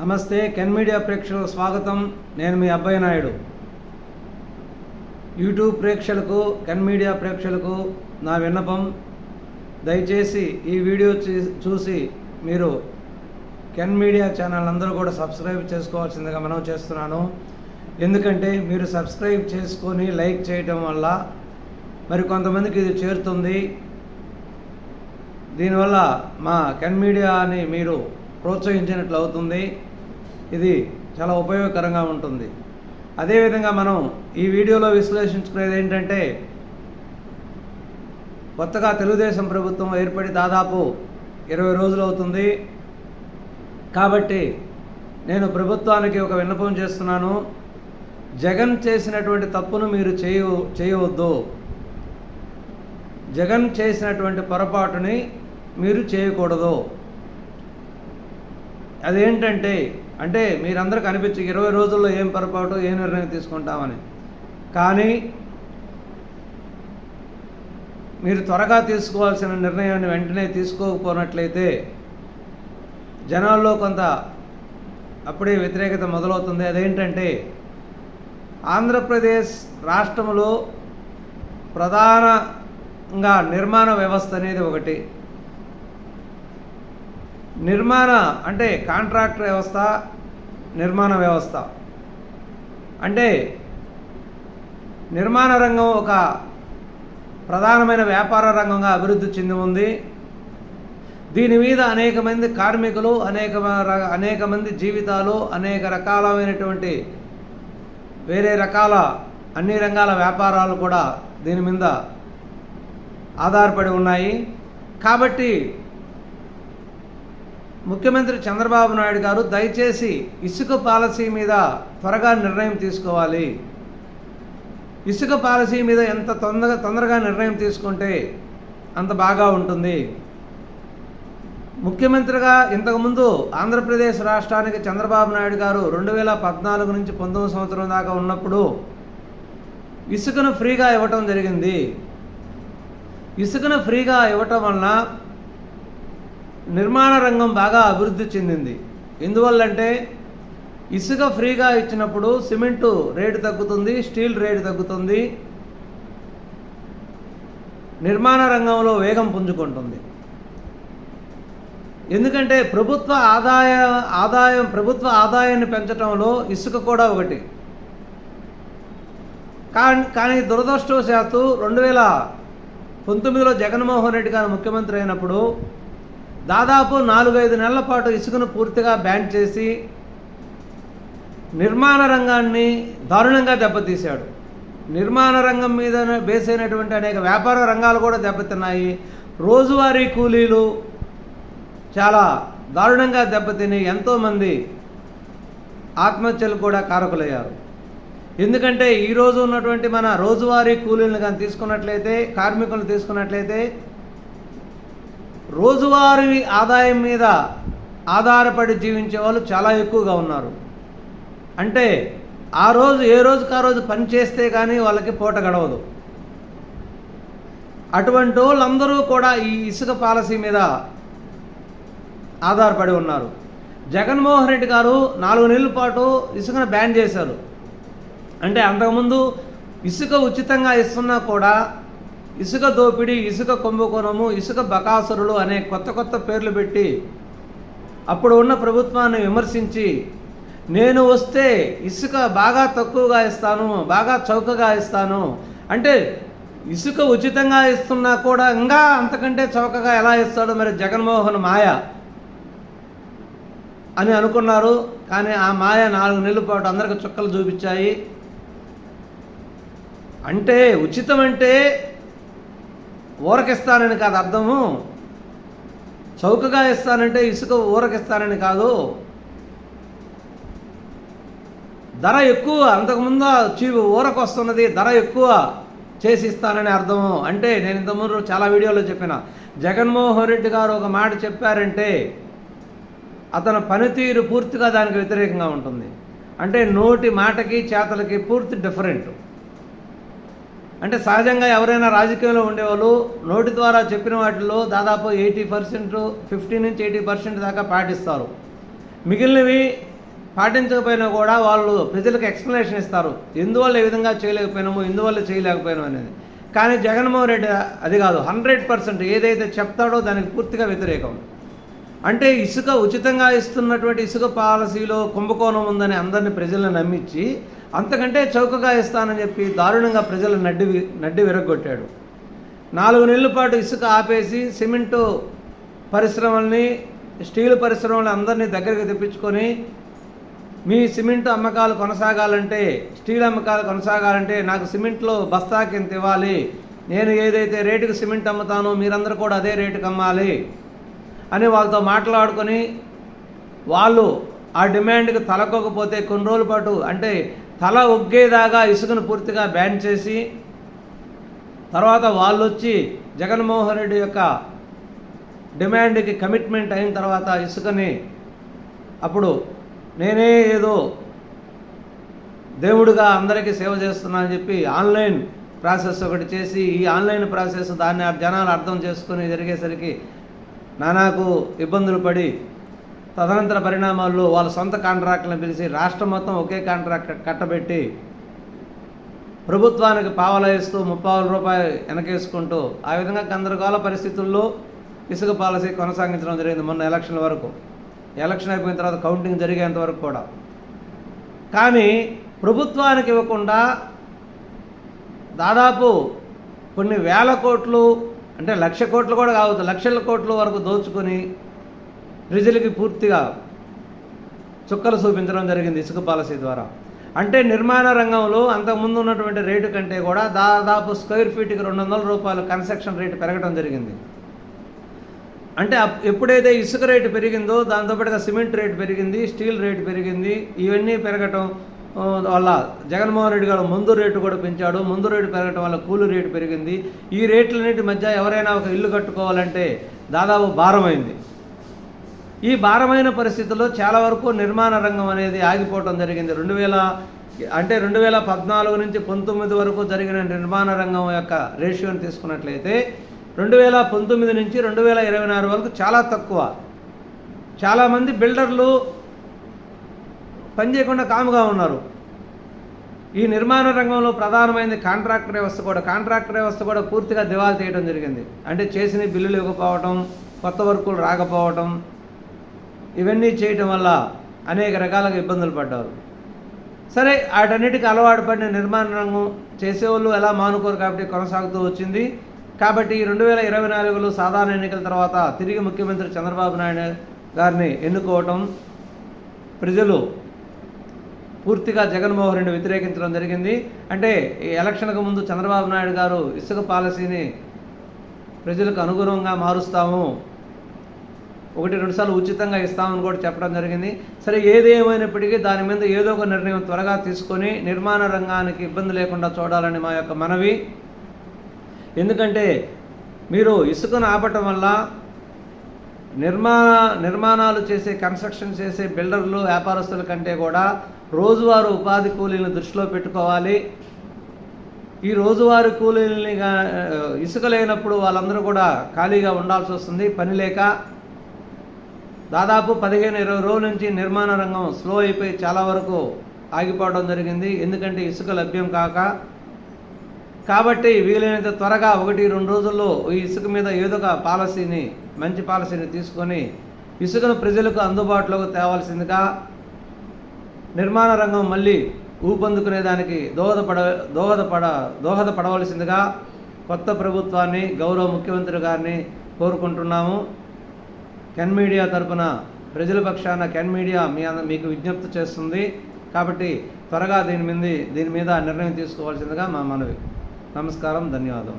నమస్తే can media ప్రేక్షకులకు స్వాగతం. నేను మీ అబ్బాయి నాయుడు. యూట్యూబ్ ప్రేక్షకులకు కెన్ మీడియా ప్రేక్షకులకు నా విన్నపం. దయచేసి ఈ వీడియో చూ- చూసి మీరు కెన్ మీడియా ఛానల్ అందరూ కూడా సబ్స్క్రైబ్ చేసుకోవాల్సిందిగా మనం చేస్తున్నాను. ఎందుకంటే మీరు సబ్స్క్రైబ్ చేసుకొని లైక్ చేయటం వల్ల మరి కొంతమందికి ఇది చేరుతుంది. దీనివల్ల మా కెన్ మీడియాని మీరు ప్రోత్సహించినట్లు అవుతుంది. ఇది చాలా ఉపయోగకరంగా ఉంటుంది. అదేవిధంగా మనం ఈ వీడియోలో విశ్లేషించుకునేది ఏంటంటే కొత్తగా తెలుగుదేశం ప్రభుత్వం ఏర్పడి దాదాపు ఇరవై రోజులు అవుతుంది. కాబట్టి నేను ప్రభుత్వానికి ఒక విన్నపం చేస్తున్నాను. జగన్ చేసినటువంటి తప్పును మీరు చేయ చేయవద్దు. జగన్ చేసినటువంటి పొరపాటుని మీరు చేయకూడదు. అదేంటంటే అంటే మీరందరూ కనిపించి ఇరవై రోజుల్లో ఏం పొరపాటు ఏ నిర్ణయం తీసుకుంటామని. కానీ మీరు త్వరగా తీసుకోవాల్సిన నిర్ణయాన్ని వెంటనే తీసుకోకపోనట్లయితే జనాల్లో కొంత అప్పుడే వ్యతిరేకత మొదలవుతుంది. అదేంటంటే ఆంధ్రప్రదేశ్ రాష్ట్రంలో ప్రధానంగా నిర్మాణ వ్యవస్థ అనేది ఒకటి. నిర్మాణ అంటే కాంట్రాక్ట్ వ్యవస్థ నిర్మాణ వ్యవస్థ. అంటే నిర్మాణ రంగం ఒక ప్రధానమైన వ్యాపార రంగంగా అభివృద్ధి చెంది ఉంది. దీని మీద అనేక మంది కార్మికులు అనేక ర- అనేక మంది జీవితాలు అనేక రకాలమైనటువంటి వేరే రకాల అన్ని రంగాల వ్యాపారాలు కూడా దీని మీద ఆధారపడి ఉన్నాయి. కాబట్టి ముఖ్యమంత్రి చంద్రబాబు నాయుడు గారు దయచేసి ఇసుక పాలసీ మీద త్వరగా నిర్ణయం తీసుకోవాలి. ఇసుక పాలసీ మీద ఎంత తొందరగా తొందరగా నిర్ణయం తీసుకుంటే అంత బాగా ఉంటుంది. ముఖ్యమంత్రిగా ఇంతకుముందు ఆంధ్రప్రదేశ్ రాష్ట్రానికి చంద్రబాబు నాయుడు గారు రెండు వేల పద్నాలుగు నుంచి పంతొమ్మిది సంవత్సరం దాకా ఉన్నప్పుడు ఇసుకను ఫ్రీగా ఇవ్వటం జరిగింది. ఇసుకను ఫ్రీగా ఇవ్వటం వలన నిర్మాణ రంగం బాగా అభివృద్ధి చెందింది. ఎందువల్లంటే ఇసుక ఫ్రీగా ఇచ్చినప్పుడు సిమెంటు రేటు తగ్గుతుంది స్టీల్ రేటు తగ్గుతుంది నిర్మాణ రంగంలో వేగం పుంజుకుంటుంది. ఎందుకంటే ప్రభుత్వ ఆదాయ ఆదాయం ప్రభుత్వ ఆదాయాన్ని పెంచడంలో ఇసుక కూడా ఒకటి. కానీ కానీ దురదృష్టవశాత్తు రెండు వేల పంతొమ్మిదిలో జగన్మోహన్ రెడ్డి గారు ముఖ్యమంత్రి అయినప్పుడు దాదాపు నాలుగైదు నెలల పాటు ఇసుకను పూర్తిగా బ్యాన్ చేసి నిర్మాణ రంగాన్ని దారుణంగా దెబ్బతీశాడు. నిర్మాణ రంగం మీద బేస్ అయినటువంటి అనేక వ్యాపార రంగాలు కూడా దెబ్బతిన్నాయి. రోజువారీ కూలీలు చాలా దారుణంగా దెబ్బతిని ఎంతోమంది ఆత్మహత్యలు కూడా కారకులయ్యారు. ఎందుకంటే ఈరోజు ఉన్నటువంటి మన రోజువారీ కూలీలను కానీ తీసుకున్నట్లయితే కార్మికులను తీసుకున్నట్లయితే రోజువారీ ఆదాయం మీద ఆధారపడి జీవించే వాళ్ళు చాలా ఎక్కువగా ఉన్నారు. అంటే ఆ రోజు ఏ రోజుకి ఆ రోజు పని చేస్తే కానీ వాళ్ళకి పూట గడవదు. అటువంటి వాళ్ళందరూ కూడా ఈ ఇసుక పాలసీ మీద ఆధారపడి ఉన్నారు. జగన్మోహన్ రెడ్డి గారు నాలుగు నెలల పాటు ఇసుకను బ్యాన్ చేశారు. అంటే అంతకుముందు ఇసుక ఉచితంగా ఇస్తున్నా కూడా ఇసుక దోపిడీ ఇసుక కుంభకోణము ఇసుక బకాసురులు అనే కొత్త కొత్త పేర్లు పెట్టి అప్పుడు ఉన్న ప్రభుత్వాన్ని విమర్శించి నేను వస్తే ఇసుక బాగా తక్కువగా ఇస్తాను బాగా చౌకగా ఇస్తాను అంటే ఇసుక ఉచితంగా ఇస్తున్నా కూడా ఇంకా అంతకంటే చౌకగా ఎలా ఇస్తాడో మరి జగన్మోహన్ మాయ? అని అనుకున్నారు. కానీ ఆ మాయ నాలుగు నెలల పాటు అందరికి చుక్కలు చూపించాయి. అంటే ఉచితం అంటే ఊరకిస్తానని కాదు అర్థము? చౌకగా ఇస్తానంటే ఇసుక ఊరకిస్తానని కాదు. ధర ఎక్కువ అంతకుముందు చీ ఊరకు వస్తున్నది ధర ఎక్కువ చేసి ఇస్తానని అర్థము. అంటే నేను ఇంతకుముందు చాలా వీడియోలో చెప్పిన. జగన్మోహన్ రెడ్డి గారు ఒక మాట చెప్పారంటే అతని పనితీరు పూర్తిగా దానికి వ్యతిరేకంగా ఉంటుంది. అంటే నోటి మాటకి చేతలకి పూర్తి డిఫరెంట్. అంటే సహజంగా ఎవరైనా రాజకీయంలో ఉండేవాళ్ళు నోటి ద్వారా చెప్పిన వాటిలో దాదాపు ఎయిటీ పర్సెంట్ ఫిఫ్టీ నుంచి ఎయిటీ పర్సెంట్ దాకా పాటిస్తారు. మిగిలినవి పాటించకపోయినా కూడా వాళ్ళు ప్రజలకు ఎక్స్ప్లెనేషన్ ఇస్తారు. ఎందువల్ల ఏ విధంగా చేయలేకపోయినాము ఎందువల్ల చేయలేకపోయినాము అనేది. కానీ జగన్మోహన్ రెడ్డి అది కాదు హండ్రెడ్ పర్సెంట్ ఏదైతే చెప్తాడో దానికి పూర్తిగా వ్యతిరేకం. అంటే ఇసుక ఉచితంగా ఇస్తున్నటువంటి ఇసుక పాలసీలో కుంభకోణం ఉందని అందరిని ప్రజలను నమ్మించి అంతకంటే చౌకగా ఇస్తానని చెప్పి దారుణంగా ప్రజలు నడ్డి వి- నడ్డి విరగొట్టాడు నాలుగు నెలల పాటు ఇసుక ఆపేసి సిమెంటు పరిశ్రమల్ని స్టీల్ పరిశ్రమలు అందరినీ దగ్గరికి తెప్పించుకొని మీ సిమెంట్ అమ్మకాలు కొనసాగాలంటే స్టీల్ అమ్మకాలు కొనసాగాలంటే నాకు సిమెంట్లో బస్తాకి ఇంత ఇవ్వాలి. నేను ఏదైతే రేటుకి సిమెంట్ అమ్ముతానో మీరందరూ కూడా అదే రేటుకి అమ్మాలి అని వాళ్ళతో మాట్లాడుకొని వాళ్ళు ఆ డిమాండ్కి తలకోకపోతే కొన్ని రోజుల పాటు అంటే తల ఒగ్గేదాకా ఇసుకను పూర్తిగా బ్యాన్ చేసి తర్వాత వాళ్ళు వచ్చి జగన్మోహన్ రెడ్డి యొక్క డిమాండ్కి కమిట్మెంట్ అయిన తర్వాత ఇసుకని అప్పుడు నేనే ఏదో దేవుడిగా అందరికీ సేవ చేస్తున్నా అని చెప్పి ఆన్లైన్ ప్రాసెస్ ఒకటి చేసి ఈ ఆన్లైన్ ప్రాసెస్ దాన్ని ఆ జనాలు అర్థం చేసుకుని జరిగేసరికి నానాకు ఇబ్బందులు పడి తదనంతర పరిణామాల్లో వాళ్ళ సొంత కాంట్రాక్ట్లను పిలిచి రాష్ట్రం మొత్తం ఒకే కాంట్రాక్ట్ కట్టబెట్టి ప్రభుత్వానికి పావలయిస్తూ ముప్పై ముప్పావుల రూపాయలు వెనకేసుకుంటూ ఆ విధంగా గందరగోళ పరిస్థితుల్లో ఇసుక పాలసీ కొనసాగించడం జరిగింది మొన్న ఎలక్షన్ల వరకు. ఎలక్షన్ అయిపోయిన తర్వాత కౌంటింగ్ జరిగేంత వరకు కూడా. కానీ ప్రభుత్వానికి ఇవ్వకుండా దాదాపు కొన్ని వేల కోట్లు అంటే లక్ష కోట్లు కూడా కావచ్చు లక్షల కోట్ల వరకు దోచుకొని ప్రజలకి పూర్తిగా చుక్కలు చూపించడం జరిగింది ఇసుక పాలసీ ద్వారా. అంటే నిర్మాణ రంగంలో అంతకుముందు ఉన్నటువంటి రేటు కంటే కూడా దాదాపు స్క్వేర్ ఫీట్కి రెండు వందల రూపాయలు కన్స్ట్రక్షన్ రేటు పెరగడం జరిగింది. అంటే అప్- ఎప్పుడైతే ఇసుక రేటు పెరిగిందో దాంతోపాటుగా సిమెంట్ రేటు పెరిగింది స్టీల్ రేటు పెరిగింది ఇవన్నీ పెరగటం వల్ల జగన్మోహన్ రెడ్డి గారు ముందు రేటు కూడా పెంచాడు. ముందు రేటు పెరగటం వల్ల కూలి రేటు పెరిగింది. ఈ రేట్లన్నిటి మధ్య ఎవరైనా ఒక ఇల్లు కట్టుకోవాలంటే దాదాపు భారమైంది. ఈ భారమైన పరిస్థితుల్లో చాలా వరకు నిర్మాణ రంగం అనేది ఆగిపోవటం జరిగింది. రెండు వేల అంటే రెండు వేల పద్నాలుగు నుంచి పంతొమ్మిది వరకు జరిగిన నిర్మాణ రంగం యొక్క రేషియోని తీసుకున్నట్లయితే రెండు వేల పంతొమ్మిది నుంచి రెండు వేల ఇరవై నాలుగు వరకు చాలా తక్కువ. చాలామంది బిల్డర్లు పని చేయకుండా కాముగా ఉన్నారు. ఈ నిర్మాణ రంగంలో ప్రధానమైనది కాంట్రాక్టర్ వ్యవస్థ కూడా. కాంట్రాక్టర్ వ్యవస్థ కూడా పూర్తిగా దివాలా తీయడం జరిగింది. అంటే చేసిన బిల్లులు ఇవ్వకపోవటం కొత్త వర్కులు రాకపోవటం ఇవన్నీ చేయటం వల్ల అనేక రకాలుగా ఇబ్బందులు పడ్డారు. సరే వాటన్నిటికీ అలవాటు పడిన నిర్మాణ రంగం చేసేవాళ్ళు ఎలా మానుకోరు కాబట్టి కొనసాగుతూ వచ్చింది. కాబట్టి రెండు వేల ఇరవై నాలుగులో సాధారణ ఎన్నికల తర్వాత తిరిగి ముఖ్యమంత్రి చంద్రబాబు నాయుడు గారిని ఎన్నుకోవటం ప్రజలు పూర్తిగా జగన్మోహన్ రెడ్డి వ్యతిరేకించడం జరిగింది. అంటే ఈ ఎలక్షన్కు ముందు చంద్రబాబు నాయుడు గారు ఇసుక పాలసీని ప్రజలకు అనుగుణంగా మారుస్తాము ఒకటి రెండు సార్లు ఉచితంగా ఇస్తామని కూడా చెప్పడం జరిగింది. సరే ఏది దాని మీద ఏదో ఒక నిర్ణయం త్వరగా తీసుకొని నిర్మాణ రంగానికి ఇబ్బంది లేకుండా చూడాలని మా యొక్క మనవి. ఎందుకంటే మీరు ఇసుకను ఆపటం వల్ల నిర్మాణ నిర్మాణాలు చేసే కన్స్ట్రక్షన్ చేసే బిల్డర్లు వ్యాపారస్తుల కంటే కూడా రోజువారు ఉపాధి కూలీలను దృష్టిలో పెట్టుకోవాలి. ఈ రోజువారి కూలీలని ఇసుక లేనప్పుడు వాళ్ళందరూ కూడా ఖాళీగా ఉండాల్సి వస్తుంది. పని లేక దాదాపు పదిహేను ఇరవై రోజుల నుంచి నిర్మాణ రంగం స్లో అయిపోయి చాలా వరకు ఆగిపోవడం జరిగింది. ఎందుకంటే ఇసుక లభ్యం కాక. కాబట్టి వీలైనంత త్వరగా ఒకటి రెండు రోజుల్లో ఈ ఇసుక మీద ఏదో ఒక పాలసీని మంచి పాలసీని తీసుకొని ఇసుకను ప్రజలకు అందుబాటులోకి తేవాల్సిందిగా నిర్మాణ రంగం మళ్ళీ ఊపందుకునే దానికి దోహదపడ దోహదపడ దోహదపడవలసిందిగా కొత్త ప్రభుత్వాన్ని గౌరవ ముఖ్యమంత్రి గారిని కోరుకుంటున్నాము. కెన్ మీడియా తరపున ప్రజల పక్షాన కెన్ మీడియా మీ మీకు విజ్ఞప్తి చేస్తుంది. కాబట్టి త్వరగా దీని మీద దీని మీద నిర్ణయం తీసుకోవాల్సిందిగా మా మనవి. నమస్కారం ధన్యవాదం